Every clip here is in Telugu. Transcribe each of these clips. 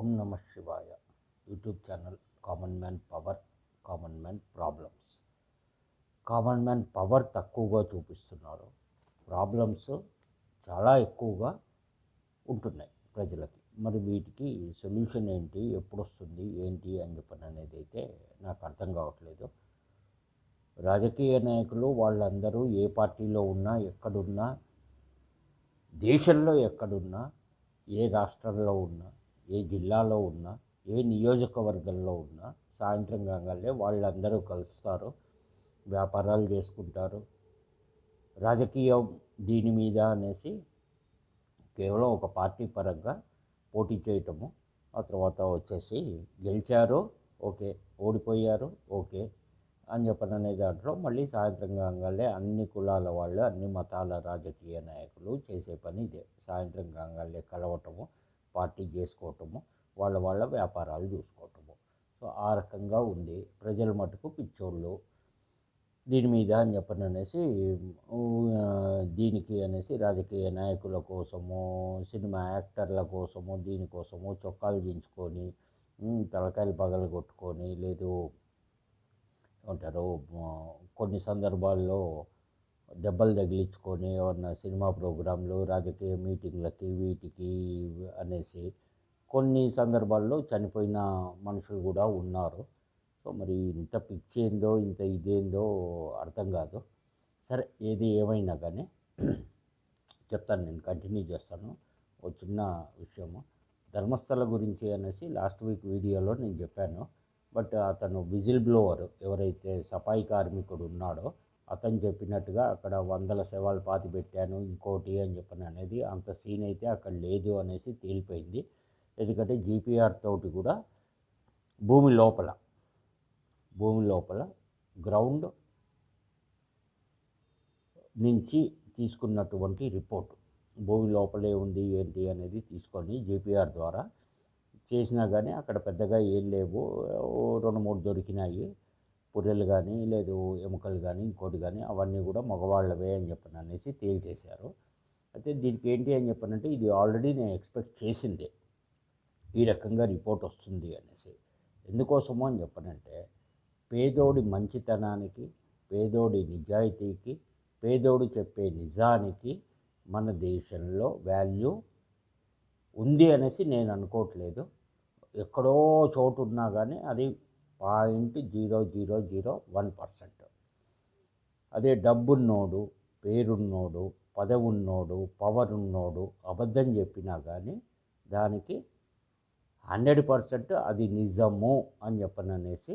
ఓం నమ శివాయ. YouTube channel common man power common man problems. Common man power తక్కువగా చూపిస్తున్నారు. ప్రాబ్లమ్స్ చాలా ఎక్కువగా ఉంటున్నాయి ప్రజలకి. మరి వీటికి సొల్యూషన్ ఏంటి ఎప్పుడు వస్తుంది ఏంటి అని చెప్పని అనేది అయితే నాకు అర్థం కావట్లేదు. రాజకీయ నాయకులు వాళ్ళందరూ ఏ పార్టీలో ఉన్నా ఎక్కడున్నా దేశంలో ఎక్కడున్నా ఏ రాష్ట్రంలో ఉన్నా ఏ జిల్లాలో ఉన్నా ఏ నియోజకవర్గంలో ఉన్నా సాయంత్రం కాగానే వాళ్ళందరూ కలుస్తారు వ్యాపారాలు చేసుకుంటారు. రాజకీయం దీని మీద అనేసి కేవలం ఒక పార్టీ పరంగా పోటీ చేయటము ఆ తర్వాత వచ్చేసి గెలిచారు ఓకే ఓడిపోయారు ఓకే అని చెప్పననే దాంట్లో మళ్ళీ సాయంత్రం కాగానే అన్ని కులాల వాళ్ళు అన్ని మతాల రాజకీయ నాయకులు చేసే పని ఇదే. సాయంత్రం కాగానే కలవటము పార్టీ చేసుకోవటము వాళ్ళ వాళ్ళ వ్యాపారాలు చూసుకోవటము. సో ఆ రకంగా ఉంది. ప్రజల మటుకు పిచ్చోళ్ళు. దీని మీద అని చెప్పని అనేసి దీనికి అనేసి రాజకీయ నాయకుల కోసము సినిమా యాక్టర్ల కోసము దీనికోసము చొక్కాలు దించుకొని తలకాయలు పగలు కొట్టుకొని లేదు ఏమంటారు కొన్ని సందర్భాల్లో దెబ్బలు తగిలించుకొని ఏమన్నా సినిమా ప్రోగ్రాంలు రాజకీయ మీటింగ్లకి వీటికి అనేసి కొన్ని సందర్భాల్లో చనిపోయిన మనుషులు కూడా ఉన్నారు. సో మరి ఇంత పిచ్చేందో ఇంత ఇదేందో అర్థం కాదు. సరే ఏది ఏమైనా కానీ చెప్తాను నేను కంటిన్యూ చేస్తాను. ఒక చిన్న విషయము. ధర్మస్థల గురించి అనేసి లాస్ట్ వీక్ వీడియోలో నేను చెప్పాను. బట్ అతను విజిల్ బ్లోవర్ ఎవరైతే సఫాయి కార్మికుడు ఉన్నాడో అతను చెప్పినట్టుగా అక్కడ వందల శవాలు పాతి పెట్టాను ఇంకోటి అని చెప్పని అనేది అంత సీన్ అయితే అక్కడ లేదు అనేసి తేలిపోయింది. ఎందుకంటే జీపీఆర్ తోటి కూడా భూమి లోపల భూమి లోపల గ్రౌండ్ నుంచి తీసుకున్నటువంటి రిపోర్ట్ భూమి లోపలే ఉంది ఏంటి అనేది తీసుకొని జీపీఆర్ ద్వారా చేసినా కానీ అక్కడ పెద్దగా ఏం లేవు. రెండు మూడు దొరికినాయి. పుర్రెలు కానీ లేదు ఎముకలు కానీ ఇంకోటి కానీ అవన్నీ కూడా మగవాళ్ళవే అని చెప్పని అనేసి తేల్చేశారు. అయితే దీనికి ఏంటి అని చెప్పనంటే ఇది ఆల్రెడీ నేను ఎక్స్పెక్ట్ చేసిందే. ఈ రకంగా రిపోర్ట్ వస్తుంది అనేసి. ఎందుకోసమో అని చెప్పనంటే పేదోడి మంచితనానికి పేదోడి నిజాయితీకి పేదోడు చెప్పే నిజానికి మన దేశంలో వాల్యూ ఉంది అనేసి నేను అనుకోవట్లేదు. ఎక్కడో చోటు ఉన్నా కానీ అది point zero zero zero one percent. అదే డబ్బున్నోడు పేరున్నోడు పదవున్నోడు పవర్ ఉన్నోడు అబద్ధం చెప్పినా కానీ దానికి హండ్రెడ్ పర్సెంట్ అది నిజము అని చెప్పననేసి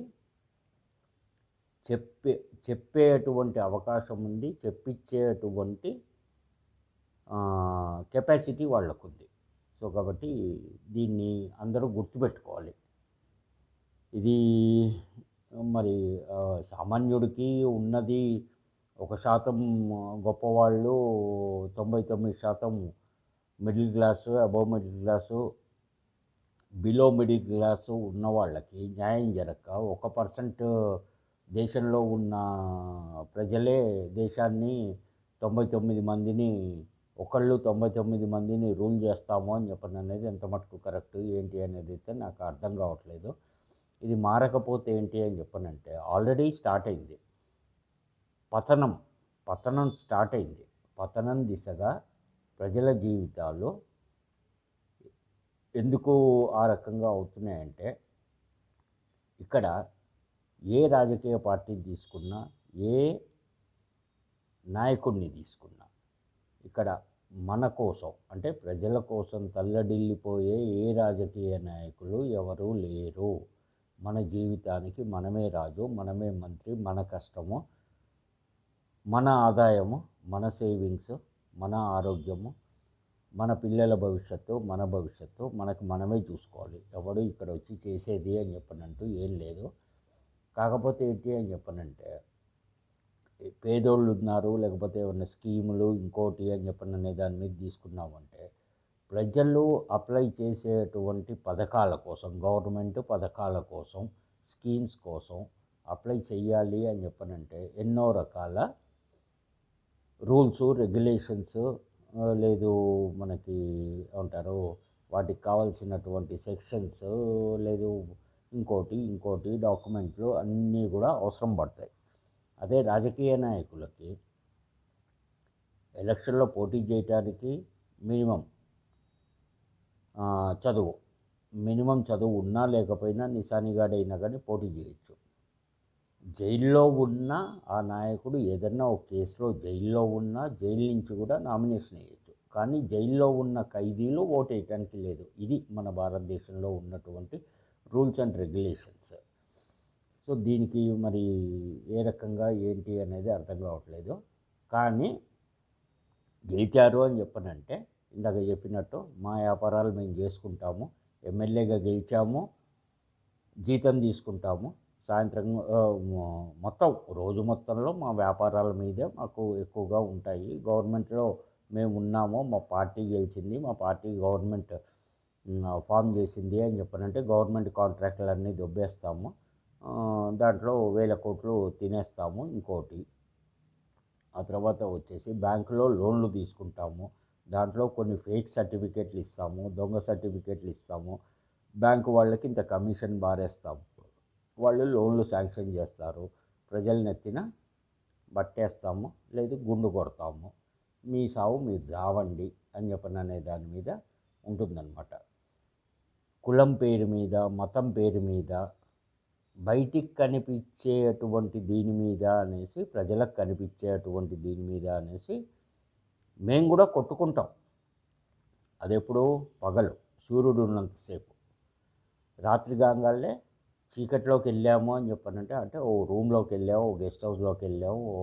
చెప్పే చెప్పేటువంటి అవకాశం ఉంది చెప్పించేటువంటి కెపాసిటీ వాళ్ళకుంది. సో కాబట్టి దీన్ని అందరూ గుర్తుపెట్టుకోవాలి. ఇది మరి సామాన్యుడికి ఉన్నది ఒక శాతం గొప్పవాళ్ళు తొంభై తొమ్మిది శాతం middle class above middle class below middle class ఉన్న వాళ్ళకి న్యాయం జరగక ఒక పర్సెంట్ దేశంలో ఉన్న ప్రజలే దేశాన్ని తొంభై తొమ్మిది మందిని ఒకళ్ళు తొంభై తొమ్మిది మందిని రూల్ చేస్తాము అని చెప్పడం అనేది ఎంత మటుకు కరెక్ట్ ఏంటి అనేది అయితే నాకు అర్థం కావట్లేదు. ఇది మారకపోతే ఏంటి అని చెప్పనంటే ఆల్రెడీ స్టార్ట్ అయింది. పతనం పతనం స్టార్ట్ అయింది. పతనం దిశగా ప్రజల జీవితాలు ఎందుకు ఆ రకంగా అవుతున్నాయంటే ఇక్కడ ఏ రాజకీయ పార్టీని తీసుకున్నా ఏ నాయకుడిని తీసుకున్నా ఇక్కడ మన కోసం అంటే ప్రజల కోసం తల్లడిల్లిపోయే ఏ రాజకీయ నాయకులు ఎవరూ లేరు. మన జీవితానికి మనమే రాజు మనమే మంత్రి మన కష్టము మన ఆదాయము మన సేవింగ్స్ మన ఆరోగ్యము మన పిల్లల భవిష్యత్తు మన భవిష్యత్తు మనకు మనమే చూసుకోవాలి. ఎవడు ఇక్కడ వచ్చి చేసేది అని చెప్పనంటూ ఏం లేదు. కాకపోతే ఏంటి అని చెప్పనంటే పేదోళ్ళు ఉన్నారు లేకపోతే ఏమన్నా స్కీములు ఇంకోటి అని చెప్పని అనే దాని మీద తీసుకున్నామంటే ప్రజలు అప్లై చేసేటువంటి పథకాల కోసం గవర్నమెంట్ పథకాల కోసం స్కీమ్స్ కోసం అప్లై చేయాలి అని చెప్పనంటే ఎన్నో రకాల రూల్స్ రెగ్యులేషన్స్ లేదు మనకి ఏమంటారు వాటికి కావాల్సినటువంటి సెక్షన్స్ లేదు ఇంకోటి ఇంకోటి డాక్యుమెంట్లు అన్నీ కూడా అవసరం పడతాయి. అదే రాజకీయ నాయకులకి ఎలక్షన్లో పోటీ చేయటానికి మినిమం చదువు. మినిమం చదువు ఉన్నా లేకపోయినా నిశానిగాడైనా కానీ పోటీ చేయొచ్చు. జైల్లో ఉన్న ఆ నాయకుడు ఏదన్నా ఒక కేసులో జైల్లో ఉన్నా జైలు నుంచి కూడా నామినేషన్ వేయచ్చు. కానీ జైల్లో ఉన్న ఖైదీలు ఓటు వేయటానికి లేదు. ఇది మన భారతదేశంలో ఉన్నటువంటి రూల్స్ అండ్ రెగ్యులేషన్స్. సో దీనికి మరి ఏ రకంగా ఏంటి అనేది అర్థం కావట్లేదు. కానీ గెలిచారు అని చెప్పనంటే ఇందాక చెప్పినట్టు మా వ్యాపారాలు మేము చేసుకుంటాము ఎమ్మెల్యేగా గెలిచాము జీతం తీసుకుంటాము. సాయంత్రం మొత్తం రోజు మొత్తంలో మా వ్యాపారాల మీదే మాకు ఎక్కువగా ఉంటాయి. గవర్నమెంట్లో మేము ఉన్నాము మా పార్టీ గెలిచింది మా పార్టీ గవర్నమెంట్ ఫామ్ చేసింది అని చెప్పనంటే గవర్నమెంట్ కాంట్రాక్టులన్నీ దొబ్బేస్తాము. దాంట్లో వేల కోట్లు తినేస్తాము ఇంకోటి. ఆ తర్వాత వచ్చేసి బ్యాంకులో లోన్లు తీసుకుంటాము. దాంట్లో కొన్ని ఫేక్ సర్టిఫికేట్లు ఇస్తాము దొంగ సర్టిఫికేట్లు ఇస్తాము. బ్యాంకు వాళ్ళకి ఇంత కమిషన్ బారేస్తాము. వాళ్ళు లోన్లు శాంక్షన్ చేస్తారు. ప్రజలు నెత్తిన బట్టేస్తాము లేదు గుండు కొడతాము. మీ సావు మీరు జావండి అని చెప్పని అనే దాని మీద ఉంటుందన్నమాట. కులం పేరు మీద మతం పేరు మీద బయటికి కనిపించేటువంటి దీని మీద అనేసి ప్రజలకు కనిపించేటువంటి దీని మీద అనేసి మేము కూడా కొట్టుకుంటాం. అదెప్పుడు పగలు సూర్యుడు ఉన్నంతసేపు. రాత్రి కాగానే చీకట్లోకి వెళ్ళాము అని చెప్పనంటే అంటే ఓ రూమ్లోకి వెళ్ళాము ఓ గెస్ట్ హౌస్లోకి వెళ్ళాము ఓ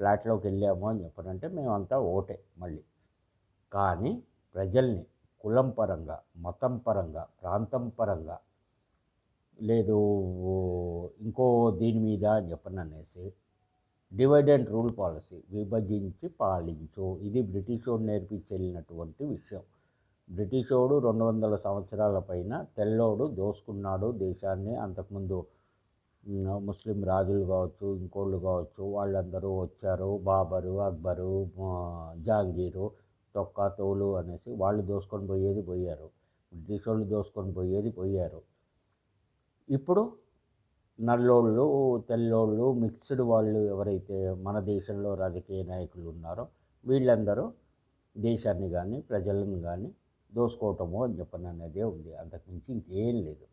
ఫ్లాట్లోకి వెళ్ళాము అని చెప్పనంటే మేమంతా ఓటే మళ్ళీ. కానీ ప్రజల్ని కులం పరంగా మతం పరంగా ప్రాంతం పరంగా లేదు ఇంకో దీని మీద అని చెప్పననేసి డివైడ్ అండ్ రూల్ పాలసీ విభజించి పాలించు. ఇది బ్రిటిషోడు నేర్పించి వెళ్ళినటువంటి విషయం. బ్రిటిషోడు రెండు వందల సంవత్సరాల పైన తెల్లోడు దోసుకున్నాడు దేశాన్ని. అంతకుముందు ముస్లిం రాజులు కావచ్చు ఇంకోళ్ళు కావచ్చు వాళ్ళందరూ వచ్చారు. బాబరు అక్బరు జాంగీరు జహాంగీరు తొక్క తోలు అనేసి వాళ్ళు దోసుకొని పోయేది పోయారు. బ్రిటిష్ వాళ్ళు దోసుకొని పోయేది పోయారు. ఇప్పుడు నల్లోళ్ళు తెల్లోళ్ళు మిక్స్డ్ వాళ్ళు ఎవరైతే మన దేశంలో రాజకీయ నాయకులు ఉన్నారో వీళ్ళందరూ దేశాన్ని కానీ ప్రజలను కానీ దోసుకోవటము అని చెప్పని అనేదే ఉంది. అంతకుమించి ఇంకేం లేదు.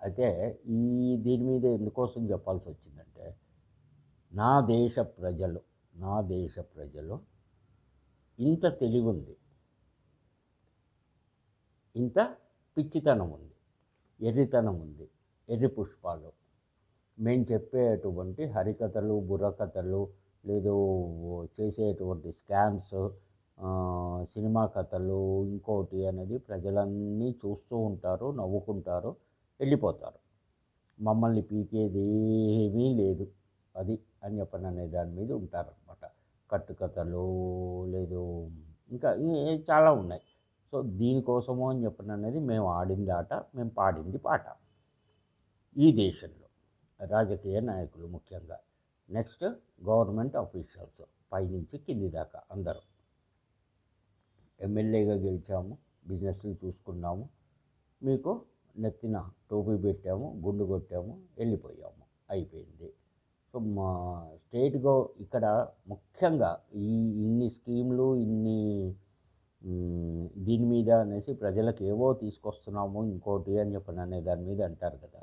అయితే ఈ దీని మీద ఎందుకోసం చెప్పాల్సి వచ్చిందంటే నా దేశ ప్రజలు నా దేశ ప్రజలు ఇంత తెలివి ఉంది ఇంత పిచ్చితనం ఉంది. ఎర్రితనం ఉంది. ఎర్రి పుష్పాలు. మేము చెప్పేటువంటి హరికథలు బుర్రకథలు లేదు చేసేటువంటి స్కామ్స్ సినిమా కథలు ఇంకోటి అనేది ప్రజలన్నీ చూస్తూ ఉంటారు నవ్వుకుంటారు వెళ్ళిపోతారు. మమ్మల్ని పీకేది ఏమీ లేదు అది అని చెప్పని అనే దాని మీద ఉంటారనమాట కట్టుకథలు లేదు ఇంకా చాలా ఉన్నాయి. సో దీనికోసము అని చెప్పిన అనేది మేము ఆడింది ఆట మేము పాడింది పాట. ఈ దేశంలో రాజకీయ నాయకులు ముఖ్యంగా నెక్స్ట్ గవర్నమెంట్ ఆఫీషియల్స్ పైనుంచి కింది దాకా అందరూ. ఎమ్మెల్యేగా గెలిచాము బిజినెస్లు చూసుకున్నాము మీకు నెత్తిన టోపీ పెట్టాము గుండు కొట్టాము వెళ్ళిపోయాము అయిపోయింది. సో మా స్టేట్ గో ఇక్కడ ముఖ్యంగా ఈ ఇన్ని స్కీమ్లు ఇన్ని దీని మీద అనేసి ప్రజలకు ఏవో తీసుకొస్తున్నాము ఇంకోటి అని చెప్పని అనే దాని మీద అంటారు కదా.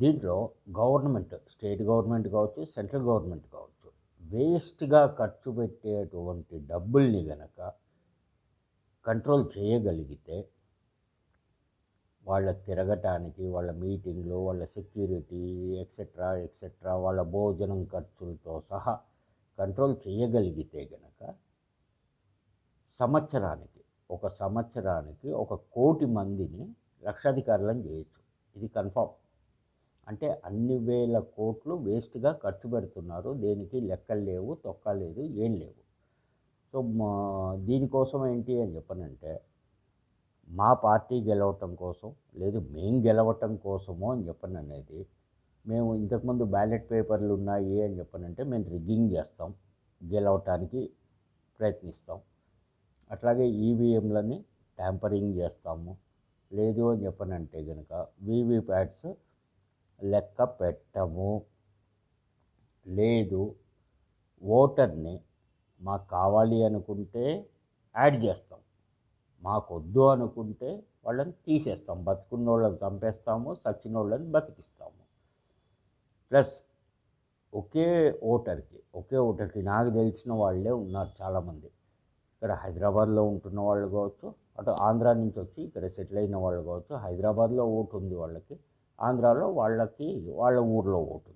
దీంట్లో గవర్నమెంట్ స్టేట్ గవర్నమెంట్ కావచ్చు సెంట్రల్ గవర్నమెంట్ కావచ్చు వేస్ట్గా ఖర్చు పెట్టేటువంటి డబ్బుల్ని గనక కంట్రోల్ చేయగలిగితే వాళ్ళ తిరగటానికి వాళ్ళ మీటింగ్లు వాళ్ళ సెక్యూరిటీ ఎక్సెట్రా ఎక్సెట్రా వాళ్ళ భోజనం ఖర్చులతో సహా కంట్రోల్ చేయగలిగితే గనక సంవత్సరానికి ఒక సంవత్సరానికి ఒక కోటి మందిని లక్షాధికారులను చేయొచ్చు. ఇది కన్ఫామ్. అంటే అన్ని వేల కోట్లు వేస్ట్గా ఖర్చు పెడుతున్నారు. దేనికి? లెక్కలు లేవు తొక్క లేదు ఏం లేవు. సో మా దీనికోసం ఏంటి అని చెప్పనంటే మా పార్టీ గెలవటం కోసం లేదు మేం గెలవటం కోసమో అని చెప్పను అనేది మేము ఇంతకుముందు బ్యాలెట్ పేపర్లు ఉన్నాయి అని చెప్పనంటే మేము రిగ్గింగ్ చేస్తాం గెలవటానికి ప్రయత్నిస్తాం. అట్లాగే ఈవీఎంలని ట్యాంపరింగ్ చేస్తాము. లేదు అని చెప్పనంటే కనుక వీవీప్యాట్స్ లెక్క పెట్టము. లేదు ఓటర్ని మాకు కావాలి అనుకుంటే యాడ్ చేస్తాం. మాకొద్దు అనుకుంటే వాళ్ళని తీసేస్తాం. బతుకున్న వాళ్ళని చంపేస్తాము చచ్చిన వాళ్ళని బతికిస్తాము. ప్లస్ ఒకే ఓటర్కి ఒకే ఓటర్కి నాకు తెలిసిన వాళ్ళే ఉన్నారు చాలామంది. ఇక్కడ హైదరాబాద్లో ఉంటున్న వాళ్ళు కావచ్చు అటు ఆంధ్రా నుంచి వచ్చి ఇక్కడ సెటిల్ అయిన వాళ్ళు కావచ్చు హైదరాబాద్లో ఓటు ఉంది వాళ్ళకి. ఆంధ్రాలో వాళ్ళకి వాళ్ళ ఊర్లో ఓటు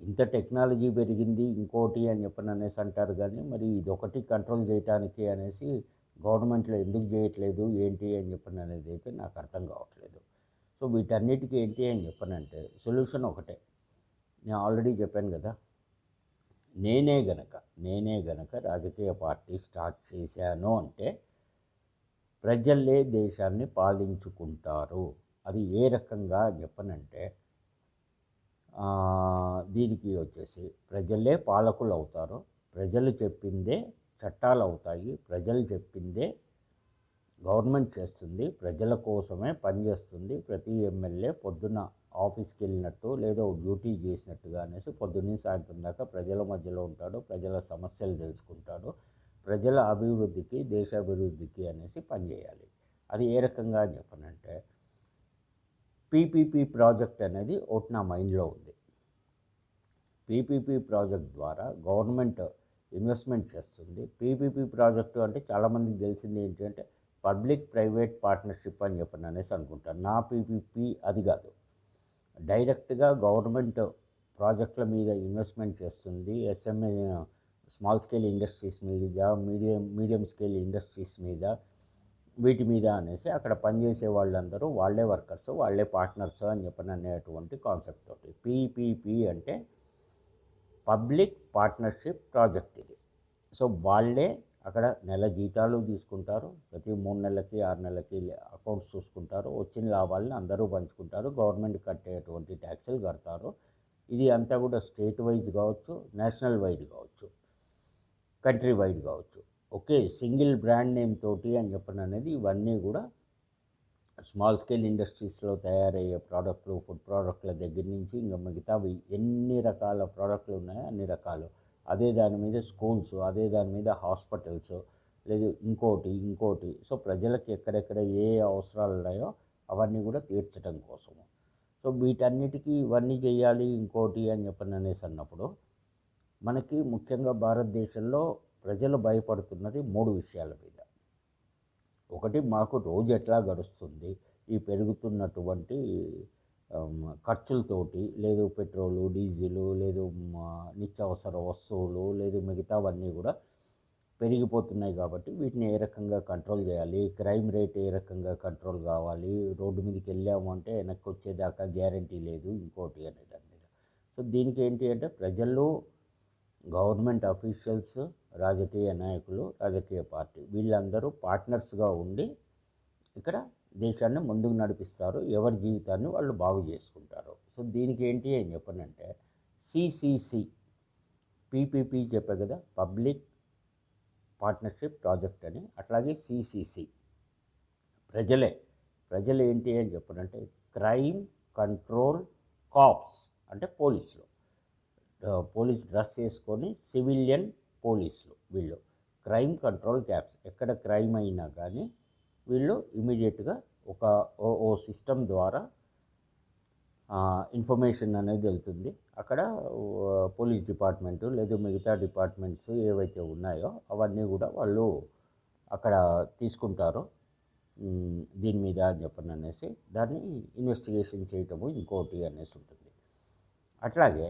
ఇంత టెక్నాలజీ పెరిగింది ఇంకోటి అని చెప్పని అనేసి అంటారు కానీ మరి ఇదొకటి కంట్రోల్ చేయటానికి అనేసి గవర్నమెంట్లో ఎందుకు చేయట్లేదు ఏంటి అని చెప్పని అనేది అయితే నాకు అర్థం కావట్లేదు. సో వీటన్నిటికీ ఏంటి అని చెప్పనంటే సొల్యూషన్ ఒకటే. నేను ఆల్రెడీ చెప్పాను కదా నేనే గనక నేనే గనక రాజకీయ పార్టీ స్టార్ట్ చేశాను అంటే ప్రజలే దేశాన్ని పాలించుకుంటారు. అది ఏ రకంగా చెప్పనంటే దీనికి వచ్చేసి ప్రజలే పాలకులు అవుతారు. ప్రజలు చెప్పిందే చట్టాలు అవుతాయి. ప్రజలు చెప్పిందే గవర్నమెంట్ చేస్తుంది. ప్రజల కోసమే పనిచేస్తుంది ప్రతి ఎమ్మెల్యే పొద్దున ఆఫీస్కి వెళ్ళినట్టు లేదా డ్యూటీ చేసినట్టుగా అనేసి పొద్దున్నే సాయంత్రం దాకా ప్రజల మధ్యలో ఉంటాడు. ప్రజల సమస్యలు తెలుసుకుంటాడు. ప్రజల అభివృద్ధికి దేశ అభివృద్ధికి అనేసి పనిచేయాలి అది ఏ రకంగా చెప్పనంటే పీపీపీ ప్రాజెక్ట్ అనేది ఒకటి నా మైండ్లో ఉంది. పీపీపీ ప్రాజెక్ట్ ద్వారా గవర్నమెంట్ ఇన్వెస్ట్మెంట్ చేస్తుంది. పీపీపీ ప్రాజెక్టు అంటే చాలామందికి తెలిసింది ఏంటంటే పబ్లిక్ ప్రైవేట్ పార్ట్నర్షిప్ అని చెప్పని అనేసి అనుకుంటాను నా పీపీపీ అది కాదు. డైరెక్ట్గా గవర్నమెంట్ ప్రాజెక్టుల మీద ఇన్వెస్ట్మెంట్ చేస్తుంది. ఎస్ఎంఏ స్మాల్ స్కేల్ ఇండస్ట్రీస్ మీద మీడియం మీడియం స్కేల్ ఇండస్ట్రీస్ మీద వీటి మీద అనేసి అక్కడ పనిచేసే వాళ్ళందరూ వాళ్ళే వర్కర్స్ వాళ్ళే పార్ట్నర్స్ అని చెప్పని అనేటువంటి కాన్సెప్ట్ తోటి. పీపీపీ అంటే పబ్లిక్ పార్ట్నర్షిప్ ప్రాజెక్ట్ ఇది. సో వాళ్ళే అక్కడ నెల జీతాలు తీసుకుంటారు. ప్రతి మూడు నెలలకి ఆరు నెలలకి అకౌంట్స్ చూసుకుంటారు. వచ్చిన లాభాలను అందరూ పంచుకుంటారు. గవర్నమెంట్ కట్టేటువంటి ట్యాక్సులు కడతారు. ఇది అంతా కూడా స్టేట్ వైజ్ కావచ్చు నేషనల్ వైడ్ కావచ్చు కంట్రీ వైడ్ కావచ్చు. ఒకే సింగిల్ బ్రాండ్ నేమ్ తోటి అని చెప్పిన అనేది ఇవన్నీ కూడా స్మాల్ స్కేల్ ఇండస్ట్రీస్లో తయారయ్యే ప్రోడక్ట్లు ఫుడ్ ప్రోడక్ట్ల దగ్గర నుంచి ఇంకా మిగతావి ఎన్ని రకాల ప్రోడక్ట్లు ఉన్నాయో అన్ని రకాలు. అదే దాని మీద స్కూల్స్ అదే దాని మీద హాస్పిటల్స్ లేదు ఇంకోటి ఇంకోటి. సో ప్రజలకు ఎక్కడెక్కడ ఏ అవసరాలు ఉన్నాయో అవన్నీ కూడా తీర్చడం కోసము. సో వీటన్నిటికీ ఇవన్నీ చేయాలి ఇంకోటి అని చెప్పని అనేసి అన్నప్పుడు మనకి ముఖ్యంగా భారతదేశంలో ప్రజలు భయపడుతున్నది మూడు విషయాల మీద. ఒకటి మాకు రోజు ఎట్లా గడుస్తుంది? ఈ పెరుగుతున్నటువంటి ఖర్చులతోటి లేదు పెట్రోలు డీజిలు లేదు మా నిత్యావసర వస్తువులు లేదు మిగతావన్నీ కూడా పెరిగిపోతున్నాయి కాబట్టి వీటిని ఏ రకంగా కంట్రోల్ చేయాలి? క్రైమ్ రేట్ ఏ రకంగా కంట్రోల్ కావాలి? రోడ్డు మీదకి వెళ్ళాము అంటే వెనక్కి వచ్చేదాకా గ్యారంటీ లేదు ఇంకోటి అనే దాని మీద. సో దీనికి ఏంటి అంటే ప్రజలు గవర్నమెంట్ అఫీషియల్స్ రాజకీయ నాయకులు రాజకీయ పార్టీ వీళ్ళందరూ పార్ట్నర్స్గా ఉండి ఇక్కడ దేశాన్ని ముందుకు నడిపిస్తారు. ఎవరి జీవితాన్ని వాళ్ళు బాగు చేసుకుంటారు. సో దీనికి ఏంటి అని చెప్పనంటే సిసిసి పీపీపీ చెప్పే కదా పబ్లిక్ పార్ట్నర్షిప్ ప్రాజెక్ట్ అని. అట్లాగే సిసిసి ప్రజలే. ప్రజలు ఏంటి అని చెప్పనంటే క్రైమ్ కంట్రోల్ కాప్స్ అంటే పోలీసులు. పోలీస్ డ్రెస్ వేసుకొని సివిలియన్ పోలీసులు వీళ్ళు. Crime control cops. ఎక్కడ క్రైమ్ అయినా కానీ వీళ్ళు ఇమీడియట్గా ఒక ఓ ఓ సిస్టమ్ ద్వారా ఇన్ఫర్మేషన్ అనేది వెళ్తుంది. అక్కడ పోలీస్ డిపార్ట్మెంటు లేదా మిగతా డిపార్ట్మెంట్స్ ఏవైతే ఉన్నాయో అవన్నీ కూడా వాళ్ళు అక్కడ తీసుకుంటారు. దీని మీద అని చెప్పని అనేసి దాన్ని ఇన్వెస్టిగేషన్ చేయటము ఇంకోటి అనేసి ఉంటుంది. అట్లాగే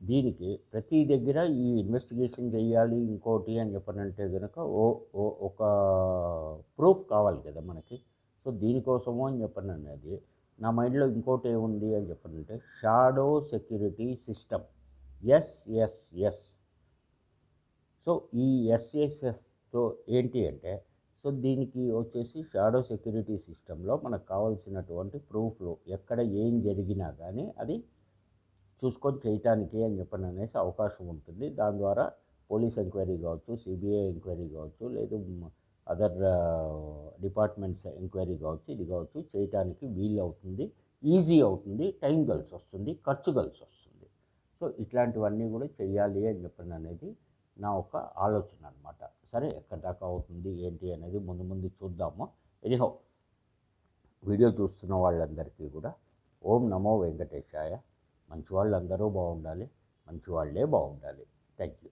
దీనికి ప్రతి దగ్గర ఈ ఇన్వెస్టిగేషన్ చేయాలి ఇంకోటి అని చెప్పనంటే కనుక ఓ ఓ ఒక ప్రూఫ్ కావాలి కదా మనకి. సో దీనికోసము అని చెప్పని అనేది నా మైండ్లో ఇంకోటి ఏముంది అని చెప్పనంటే shadow security system. SSS so ఈ ఎస్ఎస్ఎస్తో ఏంటి అంటే సో దీనికి వచ్చేసి షాడో సెక్యూరిటీ సిస్టంలో మనకు కావాల్సినటువంటి ప్రూఫ్లు ఎక్కడ ఏం జరిగినా కానీ అది చూసుకొని చేయటానికి అని చెప్పని అనేసి అవకాశం ఉంటుంది. దాని ద్వారా పోలీస్ ఎంక్వైరీ కావచ్చు సిబిఐ ఎంక్వైరీ కావచ్చు లేదు అదర్ డిపార్ట్మెంట్స్ ఎంక్వైరీ కావచ్చు ఇది కావచ్చు చేయటానికి వీలు అవుతుంది. ఈజీ అవుతుంది. టైం కలిసి వస్తుంది. ఖర్చు కలిసి వస్తుంది. సో ఇట్లాంటివన్నీ కూడా చేయాలి అని చెప్పిన అనేది నా ఒక ఆలోచన అనమాట సరే ఎక్కడ దాకా అవుతుంది ఏంటి అనేది ముందు ముందు చూద్దాము. ఎనిహో వీడియో చూస్తున్న వాళ్ళందరికీ కూడా ఓం నమో వెంకటేశాయ. మంచి వాళ్ళందరూ బాగుండాలి మంచివాళ్ళే బాగుండాలి. Thank you